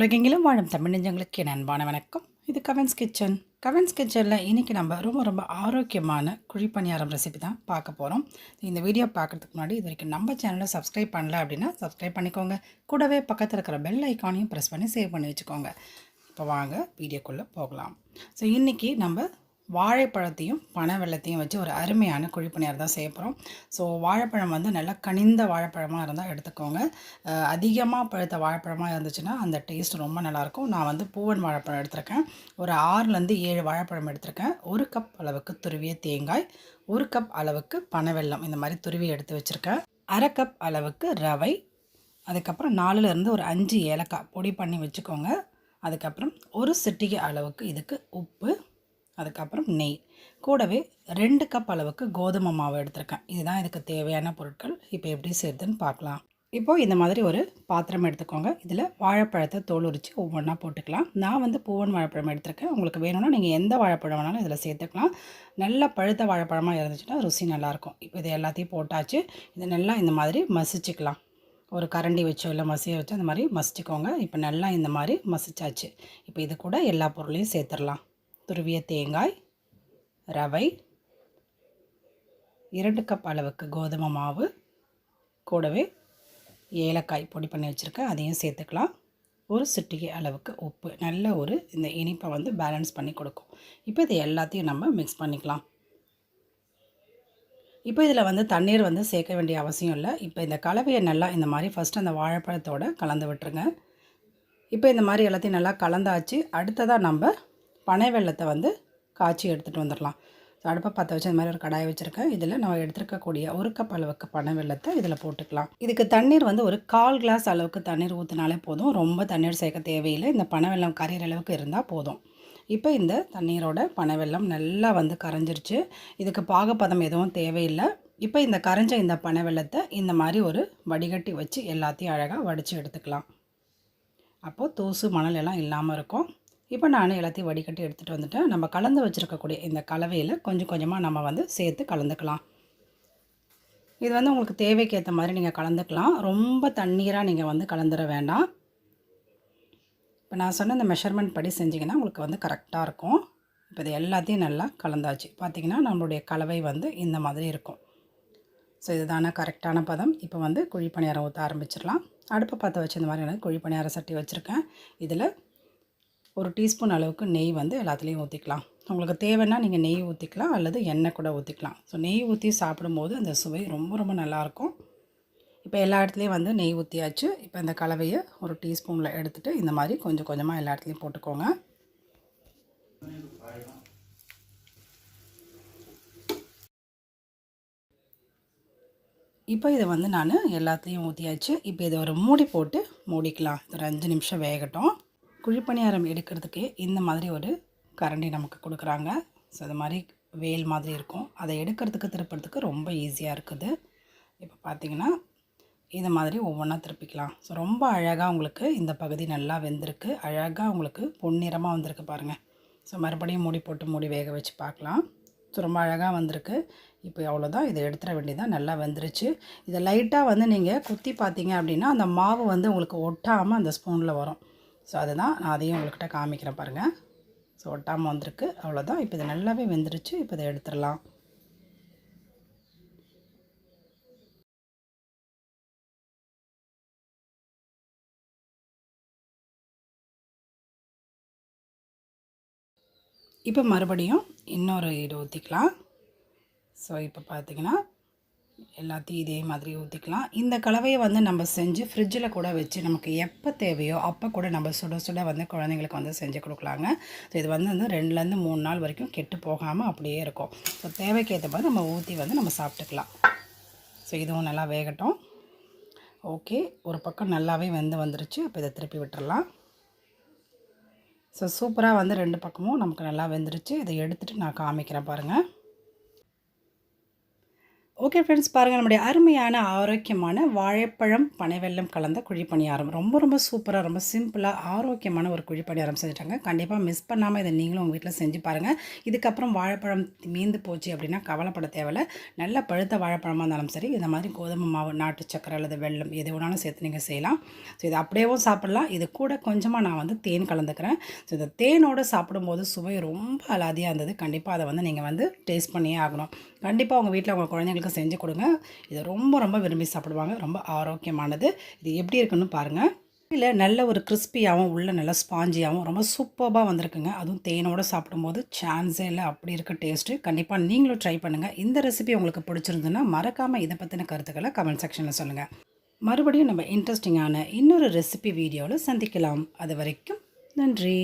உலகெங்கிலும் வாழும் தமிழ் நெஞ்சங்களுக்கு என் அன்பான வணக்கம். இது கவன்ஸ் கிச்சன். கவன்ஸ் கிச்சனில் இன்றைக்கி நம்ம ரொம்ப ரொம்ப ஆரோக்கியமான குழிப்பணியாரம் ரெசிபி தான் பார்க்க போகிறோம் இந்த வீடியோ பார்க்குறதுக்கு முன்னாடி இது வரைக்கும் நம்ம சேனலை சப்ஸ்கிரைப் பண்ணல அப்படின்னா சப்ஸ்கிரைப் பண்ணிக்கோங்க. கூடவே பக்கத்தில் இருக்கிற பெல் ஐக்கானையும் ப்ரெஸ் பண்ணி சேவ் பண்ணி வச்சுக்கோங்க. இப்போ வாங்க வீடியோக்குள்ளே போகலாம். ஸோ இன்றைக்கி நம்ம வாழைப்பழத்தையும் பனை வெள்ளத்தையும் வச்சு ஒரு அருமையான குழிப்பணியார் தான் செய்ய போகிறோம் ஸோ வாழைப்பழம் வந்து நல்லா கனிந்த வாழைப்பழமாக இருந்தால் எடுத்துக்கோங்க. அதிகமாக பழுத்த வாழைப்பழமாக இருந்துச்சுன்னா அந்த டேஸ்ட் ரொம்ப நல்லாயிருக்கும் நான் வந்து பூவன் வாழைப்பழம் எடுத்திருக்கேன். ஒரு ஆறுலேருந்து ஏழு வாழைப்பழம் எடுத்திருக்கேன். ஒரு கப் அளவுக்கு துருவிய தேங்காய் ஒரு கப் அளவுக்கு பனவெல்லம் இந்த மாதிரி துருவி எடுத்து வச்சுருக்கேன். அரை கப் அளவுக்கு ரவை அதுக்கப்புறம் நாலுலேருந்து ஒரு அஞ்சு ஏலக்காய் பொடி பண்ணி வச்சுக்கோங்க. அதுக்கப்புறம் ஒரு சிட்டிகை அளவுக்கு இதுக்கு உப்பு அதுக்கப்புறம் நெய். கூடவே ரெண்டு கப் அளவுக்கு கோதுமை மாவு எடுத்திருக்கேன். இதுதான் இதுக்கு தேவையான பொருட்கள். இப்போ எப்படி செய்யுதுன்னு பார்க்கலாம். இப்போது இந்த மாதிரி ஒரு பாத்திரம் எடுத்துக்கோங்க. இதில் வாழைப்பழத்தை தோல் உரித்து ஒவ்வொன்றா போட்டுக்கலாம். நான் வந்து பூவன் வாழைப்பழம் எடுத்திருக்கேன். உங்களுக்கு வேணும்னா நீங்கள் எந்த வாழைப்பழம் வேணாலும் இதில் சேர்த்துக்கலாம். நல்லா பழுத்த வாழைப்பழமாக இருந்துச்சுன்னா ருசி நல்லாயிருக்கும். இப்போ இது எல்லாத்தையும் போட்டாச்சு. இதை நல்லா இந்த மாதிரி மசிச்சுக்கலாம். ஒரு கரண்டி வச்சோ இல்லை மசிய வச்சோ அந்த மாதிரி மசிச்சுக்கோங்க. இப்போ நல்லா இந்த மாதிரி மசிச்சாச்சு. இப்போ இது கூட எல்லா பொருளையும் சேர்த்துடலாம். துருவிய தேங்காய் ரவை இரண்டு கப் அளவுக்கு கோதுமை மாவு கூடவே ஏலக்காய் பொடி பண்ணி வச்சுருக்கேன். அதையும் சேர்த்துக்கலாம். ஒரு சிட்டிகை அளவுக்கு உப்பு நல்ல ஒரு இந்த இனிப்பை வந்து பேலன்ஸ் பண்ணி கொடுக்கும். இப்போ இது எல்லாத்தையும் நம்ம மிக்ஸ் பண்ணிக்கலாம். இப்போ இதில் வந்து தண்ணீர் வந்து சேர்க்க வேண்டிய அவசியம் இல்லை. இப்போ இந்த கலவையை நல்லா இந்த மாதிரி ஃபஸ்ட்டு அந்த வாழைப்பழத்தோட கலந்து விட்டுருங்க. இப்போ இந்த மாதிரி எல்லாத்தையும் நல்லா கலந்தாச்சு. அடுத்ததாக நம்ம பனை வெள்ளத்தை வந்து காய்ச்சி எடுத்துகிட்டு வந்துடலாம். ஸோ அடுப்பை பற்ற வச்சு இந்த மாதிரி ஒரு கடாயை வச்சுருக்கேன். இதில் நம்ம எடுத்துருக்கக்கூடிய ஒரு கப் அளவுக்கு பனை வெள்ளத்தை இதில் போட்டுக்கலாம். இதுக்கு தண்ணீர் வந்து ஒரு கால் கிளாஸ் அளவுக்கு தண்ணீர் ஊற்றினாலே போதும். ரொம்ப தண்ணீர் சேர்க்க தேவையில்லை. இந்த பனை வெள்ளம் கரையிற அளவுக்கு இருந்தால் போதும். இப்போ இந்த தண்ணீரோட பனைவெல்லம் நல்லா வந்து கரைஞ்சிருச்சு. இதுக்கு பாகப்பதம் எதுவும் தேவையில்லை. இப்போ இந்த கரைஞ்ச இந்த பனைவெல்லத்தை இந்த மாதிரி ஒரு வடிகட்டி வச்சு எல்லாத்தையும் அழகாக வடித்து எடுத்துக்கலாம். அப்போது தூசு மணல் எல்லாம் இல்லாமல் இருக்கும். இப்போ நான் எல்லாத்தையும் வடிகட்டி எடுத்துகிட்டு வந்துட்டு நம்ம கலந்து வச்சுருக்கக்கூடிய இந்த கலவையில் கொஞ்சம் கொஞ்சமாக நம்ம வந்து சேர்த்து கலந்துக்கலாம். இது வந்து உங்களுக்கு தேவைக்கு ஏற்ற மாதிரி நீங்கள் கலந்துக்கலாம். ரொம்ப தண்ணீராக நீங்கள் வந்து கலந்துட வேண்டாம். இப்போ நான் சொன்ன இந்த மெஷர்மெண்ட் படி செஞ்சிங்கன்னா உங்களுக்கு வந்து கரெக்டாக இருக்கும். இப்போ இது எல்லாத்தையும் நல்லா கலந்தாச்சு. பார்த்திங்கன்னா நம்மளுடைய கலவை வந்து இந்த மாதிரி இருக்கும். ஸோ இதுதான கரெக்டான பதம். இப்போ வந்து குழி பணியாரம் ஊற்ற ஆரம்பிச்சிடலாம். அடுப்பை பற்ற வச்சு இந்த மாதிரி எனக்கு குழி பணியாரம் சட்டி வச்சுருக்கேன். இதில் ஒரு டீஸ்பூன் அளவுக்கு நெய் வந்து எல்லாத்துலேயும் ஊற்றிக்கலாம் உங்களுக்கு தேவைன்னா நீங்கள் நெய் ஊற்றிக்கலாம் அல்லது எண்ணெய் கூட ஊற்றிக்கலாம் ஸோ நெய் ஊற்றி சாப்பிடும்போது அந்த சுவை ரொம்ப ரொம்ப நல்லாயிருக்கும் இப்போ எல்லா இடத்துலையும் வந்து நெய் ஊற்றியாச்சு இப்போ இந்த கலவையை ஒரு டீஸ்பூனில் எடுத்துகிட்டு இந்த மாதிரி கொஞ்சம் கொஞ்சமாக எல்லா இடத்துலையும் போட்டுக்கோங்க. இப்போ இதை வந்து நான் எல்லாத்துலேயும் ஊற்றியாச்சு இப்போ இதை ஒரு மூடி போட்டு மூடிக்கலாம். ஒரு அஞ்சு நிமிஷம் வேகட்டும். குழிப்பணியாரம் எடுக்கிறதுக்கு இந்த மாதிரி ஒரு கரண்டி நமக்கு கொடுக்குறாங்க. ஸோ அது மாதிரி வேல் மாதிரி இருக்கும். அதை எடுக்கிறதுக்கு திருப்புறதுக்கு ரொம்ப ஈஸியாக இருக்குது. இப்போ பார்த்தீங்கன்னா இது மாதிரி ஒவ்வொன்றா திருப்பிக்கலாம். ஸோ ரொம்ப அழகாக உங்களுக்கு இந்த பகுதி நல்லா வெந்திருக்கு. அழகாக உங்களுக்கு பொன்னிறமாக வந்திருக்கு பாருங்கள் ஸோ மறுபடியும் மூடி போட்டு மூடி வேக வச்சு பார்க்கலாம் ஸோ ரொம்ப அழகாக வந்திருக்கு. இப்போ அவ்வளோதான் இதை எடுத்துட வேண்டியதான் நல்லா வந்துருச்சு. இதை லைட்டாக வந்து நீங்கள் குத்தி பார்த்தீங்க அப்படின்னா அந்த மாவு வந்து உங்களுக்கு ஒட்டாமல் அந்த ஸ்பூனில் வரும். ஸோ அதுதான். நான் அதையும் உங்கள்கிட்ட காமிக்கிறேன் பாருங்கள் ஸோ ஒட்டாமல் வந்திருக்கு. அவ்வளோதான் இப்போ இது நல்லாவே வெந்துருச்சு. இப்போ இதை எடுத்துடலாம். இப்போ மறுபடியும் இன்னொரு ஈடு ஊற்றிக்கலாம் ஸோ இப்போ பார்த்தீங்கன்னா எல்லாத்தையும் இதே மாதிரி ஊற்றிக்கலாம் இந்த கலவையை வந்து நம்ம செஞ்சு ஃப்ரிட்ஜில் கூட வச்சு நமக்கு எப்போ தேவையோ அப்போ கூட நம்ம சுட சுட வந்து குழந்தைங்களுக்கு வந்து செஞ்சு கொடுக்கலாங்க. ஸோ இது வந்து வந்து ரெண்டுலேருந்து மூணு நாள் வரைக்கும் கெட்டு போகாமல் அப்படியே இருக்கும். ஸோ தேவைக்கேற்ற மாதிரி நம்ம ஊற்றி வந்து நம்ம சாப்பிட்டுக்கலாம். ஸோ இதுவும் நல்லா வேகட்டும். ஓகே ஒரு பக்கம் நல்லாவே வெந்து வந்துருச்சு. அப்போ இதை திருப்பி விட்டுறலாம். ஸோ சூப்பராக வந்து ரெண்டு பக்கமும் நமக்கு நல்லா வெந்துருச்சு. இதை எடுத்துகிட்டு நான் காமிக்கிறேன் பாருங்கள் ஓகே ஃப்ரெண்ட்ஸ் பாருங்கள் நம்முடைய அருமையான ஆரோக்கியமான வாழைப்பழம் பனைவெல்லம் கலந்த குழி பணியாரம் ரொம்ப ரொம்ப சூப்பராக ரொம்ப சிம்பிளாக ஆரோக்கியமான ஒரு குழி பணியாரம் செஞ்சுட்டாங்க. கண்டிப்பாக மிஸ் பண்ணாமல் இதை நீங்களும் உங்கள் வீட்டில் செஞ்சு பாருங்கள் இதுக்கப்புறம் வாழைப்பழம் மீந்து போச்சு அப்படின்னா கவலைப்பட தேவையில்லை. நல்ல பழுத்த வாழைப்பழமாக இருந்தாலும் சரி இந்த மாதிரி கோதுமை மாவு நாட்டு சக்கரை அல்லது வெள்ளம் எது வேணாலும் சேர்த்து நீங்கள் செய்யலாம். ஸோ இது அப்படியேவும் சாப்பிட்லாம். இது கூட கொஞ்சமாக நான் வந்து தேன் கலந்துக்கிறேன். ஸோ இந்த தேனோடு சாப்பிடும்போது சுவை ரொம்ப அலாதியாக இருந்தது. கண்டிப்பாக அதை வந்து நீங்கள் வந்து டேஸ்ட் பண்ணியே ஆகணும். கண்டிப்பாக உங்கள் வீட்டில் உங்கள் குழந்தைங்களுக்கு செஞ்சு கொடுங்க. இதை ரொம்ப ரொம்ப விரும்பி சாப்பிடுவாங்க. ரொம்ப ஆரோக்கியமானது. இது எப்படி இருக்குன்னு பாருங்கள் இல்லை நல்ல ஒரு கிறிஸ்பியாகவும் உள்ள நல்ல ஸ்பாஞ்சியாகவும் ரொம்ப சூப்பராக வந்திருக்குங்க. அதுவும் தேனோடு சாப்பிடும்போது சான்ஸே இல்லை. அப்படி இருக்க டேஸ்ட்டு. கண்டிப்பாக நீங்களும் ட்ரை பண்ணுங்கள் இந்த ரெசிபி உங்களுக்கு பிடிச்சிருந்துன்னா மறக்காமல் இதை பற்றின கருத்துக்களை கமெண்ட் செக்ஷனில் சொல்லுங்கள் மறுபடியும் நம்ம இன்ட்ரெஸ்டிங்கான இன்னொரு ரெசிபி வீடியோவில் சந்திக்கலாம். அது வரைக்கும் நன்றி.